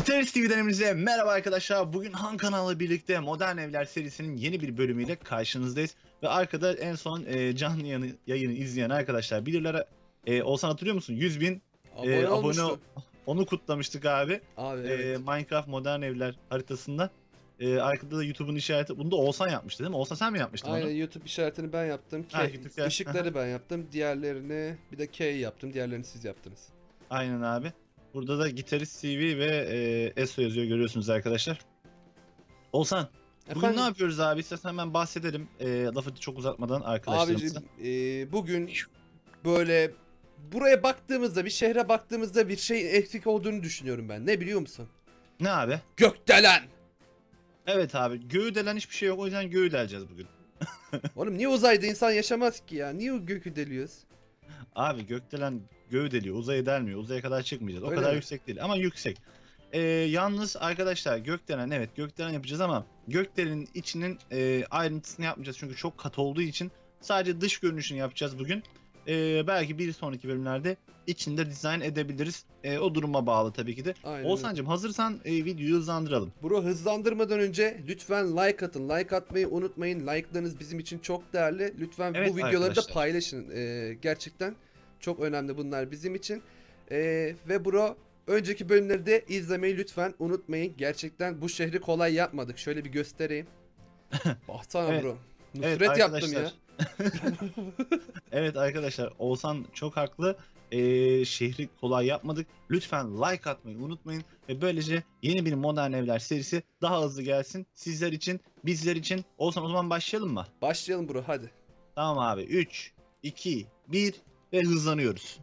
Gitarist TV'den merhaba arkadaşlar. Bugün Han kanalıyla birlikte Modern Evler serisinin yeni bir bölümüyle karşınızdayız. Ve arkada en son e, canlı yayını, yayını izleyen arkadaşlar bilirler. E, Olsan hatırlıyor musun? 100 bin Abone, e, abone onu kutlamıştık abi. Abi E, evet. Minecraft Modern Evler haritasında. E, arkada da YouTube'un işareti. Bunu da Olsan yapmıştı değil mi? Olsan sen mi yapmıştın Aynen onu? YouTube işaretini ben yaptım. K, Ha, YouTube ışıkları ben yaptım. Diğerlerini bir de K yaptım. Diğerlerini siz yaptınız. Aynen abi. Burada da Gitarist TV ve e, ESO yazıyor görüyorsunuz arkadaşlar. Olsan Bugün ne yapıyoruz abi? İstersen hemen bahsedelim. E, lafı çok uzatmadan arkadaşlarımıza. abicim e, bugün böyle buraya baktığımızda bir şehre baktığımızda bir şey eksik olduğunu düşünüyorum ben. Ne biliyor musun? Ne abi? Gökdelen. Evet abi. Göğü delen hiçbir şey yok. O yüzden göğü deleceğiz bugün. Oğlum niye uzayda insan yaşamaz ki ya? Niye gökü deliyoruz? Abi gökdelen göğü deliyor. Uzaya delmiyor. Uzaya kadar çıkmayacağız. O Öyle kadar mi? yüksek değil ama yüksek. E, yalnız arkadaşlar gökdelen evet gökdelen yapacağız ama gökdelenin içinin e, ayrıntısını yapmayacağız. Çünkü çok katı olduğu için sadece dış görünüşünü yapacağız bugün. E, belki bir sonraki bölümlerde içinde dizayn edebiliriz. E, o duruma bağlı tabii ki de. Aynen. öyle. Oğuzhan'cım hazırsan e, videoyu hızlandıralım. Bro hızlandırmadan önce lütfen like atın. Like atmayı unutmayın. Like'larınız bizim için çok değerli. Lütfen Evet bu videoları da arkadaşlar. paylaşın. Ee, gerçekten çok önemli bunlar bizim için. Ee, ve bro önceki bölümleri de izlemeyi lütfen unutmayın. Gerçekten bu şehri kolay yapmadık. Şöyle bir göstereyim. Baksana Evet. bro. Evet Nusret yaptım ya. arkadaşlar. Evet arkadaşlar Oğuzhan çok haklı. E, şehri kolay yapmadık. Lütfen like atmayı unutmayın. Ve böylece yeni bir Modern Evler serisi daha hızlı gelsin. Sizler için, bizler için. Oğuzhan o zaman başlayalım mı? Başlayalım bro hadi. Tamam abi. 3, 2, 1 ve hızlanıyoruz.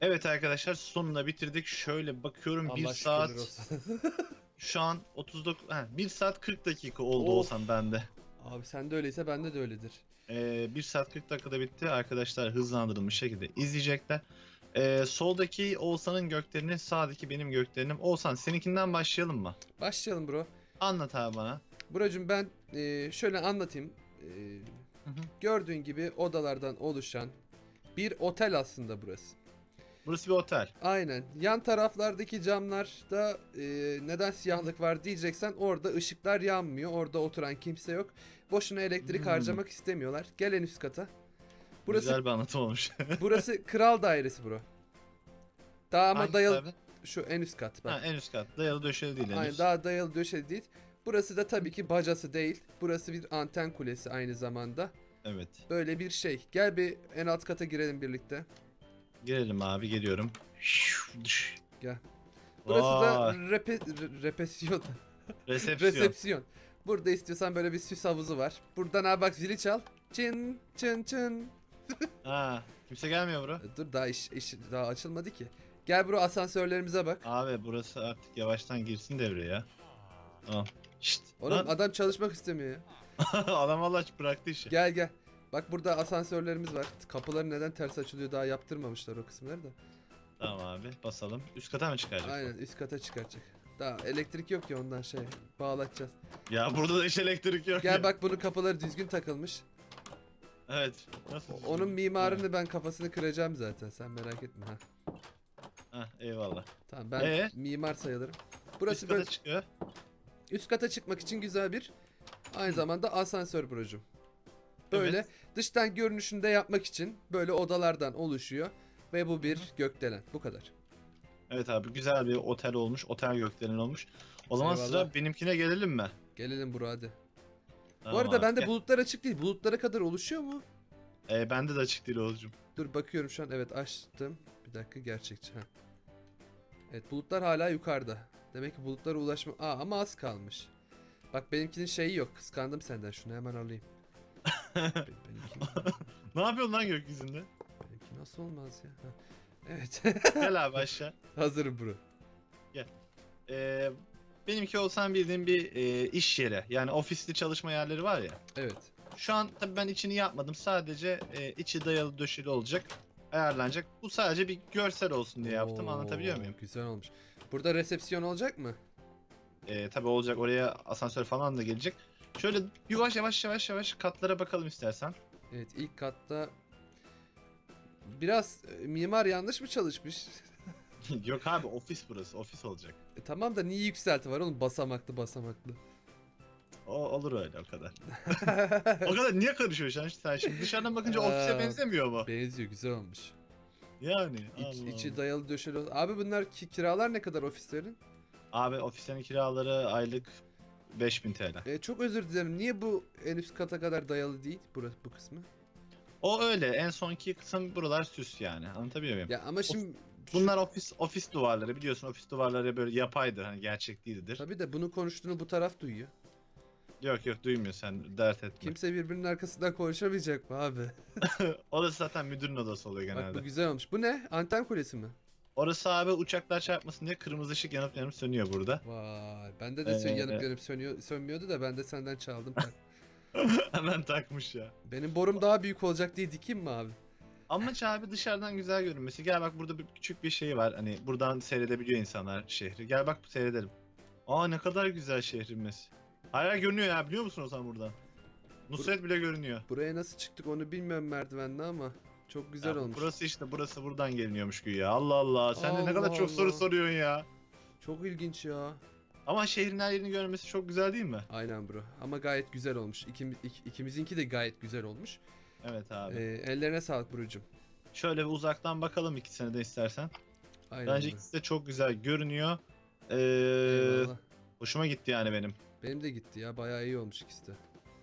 Evet arkadaşlar sonunda bitirdik. Şöyle bakıyorum 1 Allah saat şükürler olsun. şu an 39 ha, 1 saat 40 dakika oldu Of. olsam bende. Abi sen de öyleyse bende de öyledir. Ee, 1 saat 40 dakikada bitti. Arkadaşlar hızlandırılmış şekilde izleyecekler. Ee, soldaki Oğuzhan'ın göklerini, sağdaki benim göklerim. Oğuzhan seninkinden başlayalım mı? Başlayalım bro. Anlat abi bana. Brocum ben e, şöyle anlatayım. E, Hı hı. gördüğün gibi odalardan oluşan bir otel aslında burası. Burası bir otel. Aynen. Yan taraflardaki camlarda e, neden siyahlık var diyeceksen orada ışıklar yanmıyor. Orada oturan kimse yok. Boşuna elektrik Hmm. harcamak istemiyorlar. Gel en üst kata. Burası Güzel bir anlatım olmuş. burası kral dairesi bro. Daha ama Hangisi dayalı abi? şu en üst kat bak. Ha, en üst kat. Dayalı döşeli değil Aynen daha dayalı döşeli değil. Burası da tabii ki bacası değil. Burası bir anten kulesi aynı zamanda. Evet. Böyle bir şey. Gel bir en alt kata girelim birlikte. Girelim abi geliyorum. Gel. Burası da repe, re- repesyon. resepsiyon. Resepsiyon. Burada istiyorsan böyle bir süs havuzu var. Buradan abi bak zili çal. Çın çın çın. Ha, kimse gelmiyor bro. Dur daha iş, iş daha açılmadı ki. Gel bro asansörlerimize bak. Abi burası artık yavaştan girsin devreye ya. Tamam. Şşt. Oğlum lan. adam çalışmak istemiyor ya. Adam valla bıraktı işi. Gel gel. Bak burada asansörlerimiz var. Kapıları neden ters açılıyor daha yaptırmamışlar o kısımları da. Tamam abi basalım. Üst kata mı çıkacak? Aynen üst kata çıkartacak. Daha elektrik yok ya ondan şey bağlatacağız. Ya burada da hiç elektrik yok Gel ya. bak bunun kapıları düzgün takılmış. Evet. Nasıl? O- Onun mimarını ben kafasını kıracağım zaten sen merak etme ha. Heh, eyvallah. Tamam ben Ee? mimar sayılırım. Burası Üst kata böyle çıkıyor. üst kata çıkmak için güzel bir aynı zamanda asansör brocum. Böyle Evet. dıştan görünüşünde yapmak için böyle odalardan oluşuyor ve bu bir gökdelen. Bu kadar. Evet abi güzel bir otel olmuş. Otel gökdelen olmuş. O zaman Eyvallah. sıra benimkine gelelim mi? Gelelim bro hadi. Tamam Bu arada abi, bende bulutlar açık değil. Bulutlara kadar oluşuyor mu? Ee, bende de açık değil Oğuzcum. Dur bakıyorum şu an. Evet açtım. Bir dakika gerçekçi. Ha. Evet bulutlar hala yukarıda. Demek ki bulutlara ulaşma... Aa ama az kalmış. Bak benimkinin şeyi yok. Kıskandım senden. Şunu hemen alayım. Be- benimki, ne yapıyorsun lan gökyüzünde? benimki nasıl olmaz ya? Ha. Evet. Gel abi aşağı. Hazırım bro. Ee, benimki olsan bildiğin bir e, iş yeri. Yani ofisli çalışma yerleri var ya. Evet. Şu an tabii ben içini yapmadım. Sadece e, içi dayalı döşeli olacak. Ayarlanacak. Bu sadece bir görsel olsun diye yaptım. Oo, Anlatabiliyor muyum? Güzel olmuş. Burada resepsiyon olacak mı? E, tabii olacak. Oraya asansör falan da gelecek. Şöyle yavaş yavaş yavaş yavaş katlara bakalım istersen. Evet ilk katta biraz e, mimar yanlış mı çalışmış? Yok abi ofis burası. Ofis olacak. E, tamam da niye yükselti var oğlum basamaklı basamaklı. O olur öyle o kadar. o kadar niye karışıyorsun sen, sen şimdi? Dışarıdan bakınca ofise Aa. benzemiyor mu? Benziyor güzel olmuş. Yani. İç, Allah içi Allah. dayalı döşeli. ol- Abi bunlar ki, kiralar ne kadar ofislerin? Abi ofislerin kiraları aylık 5000 TL. E, çok özür dilerim. Niye bu en üst kata kadar dayalı değil burası bu kısmı? O öyle. En sonki kısım buralar süs yani. Anlatabiliyor muyum? Ya ama şimdi Bunlar ofis ofis duvarları biliyorsun ofis duvarları böyle yapaydır hani gerçek değildir. tabii de bunu konuştuğunu bu taraf duyuyor. Yok yok duymuyor sen dert etme. Kimse birbirinin arkasından konuşamayacak mı abi? Orası zaten müdürün odası oluyor Bak genelde. bu güzel olmuş. Bu ne? Anten kulesi mi? Orası abi uçaklar çarpmasın diye kırmızı ışık yanıp yanıp sönüyor burada. Vay. Bende de Ee, yanıp yanıp sönüyor, sönmüyordu da ben de senden çaldım. Hemen takmış ya. Benim borum daha büyük olacak diye dikeyim mi abi? Amaç abi dışarıdan güzel görünmesi. Gel bak burada bir küçük bir şey var. Hani buradan seyredebiliyor insanlar şehri. Gel bak seyredelim. Aa ne kadar güzel şehrimiz. Hala görünüyor ya biliyor musun o zaman buradan? Nusret bile görünüyor. Buraya nasıl çıktık onu bilmiyorum merdivenle ama çok güzel Ya olmuş. Burası işte burası buradan geliniyormuş güya. Allah Allah. Sen de ne kadar Allah çok soru Allah. soruyorsun ya. Çok ilginç ya. Ama şehrin her yerini görmesi çok güzel değil mi? Aynen bro. Ama gayet güzel olmuş. İkimiz, ik- ikimizinki de gayet güzel olmuş. Evet abi. Ee, ellerine sağlık Buru'cum. Şöyle bir uzaktan bakalım ikisine de istersen. Aynen. Bence bro. ikisi de çok güzel görünüyor. Ee, Eyvallah. hoşuma gitti yani benim. Benim de gitti ya. Bayağı iyi olmuş ikisi de.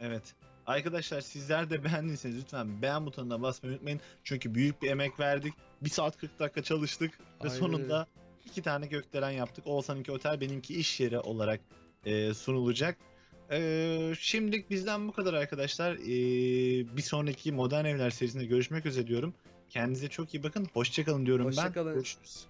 Evet. Arkadaşlar sizler de beğendiyseniz lütfen beğen butonuna basmayı unutmayın. Çünkü büyük bir emek verdik. 1 saat 40 dakika çalıştık. Ve Aynen sonunda iki tane gökdelen yaptık. Oğuzhan'ınki otel benimki iş yeri olarak e, sunulacak. Ee, şimdilik bizden bu kadar arkadaşlar. Ee, bir sonraki Modern Evler serisinde görüşmek üzere diyorum. Kendinize çok iyi bakın. Hoşçakalın diyorum Hoşça ben. kalın. Görüşürüz.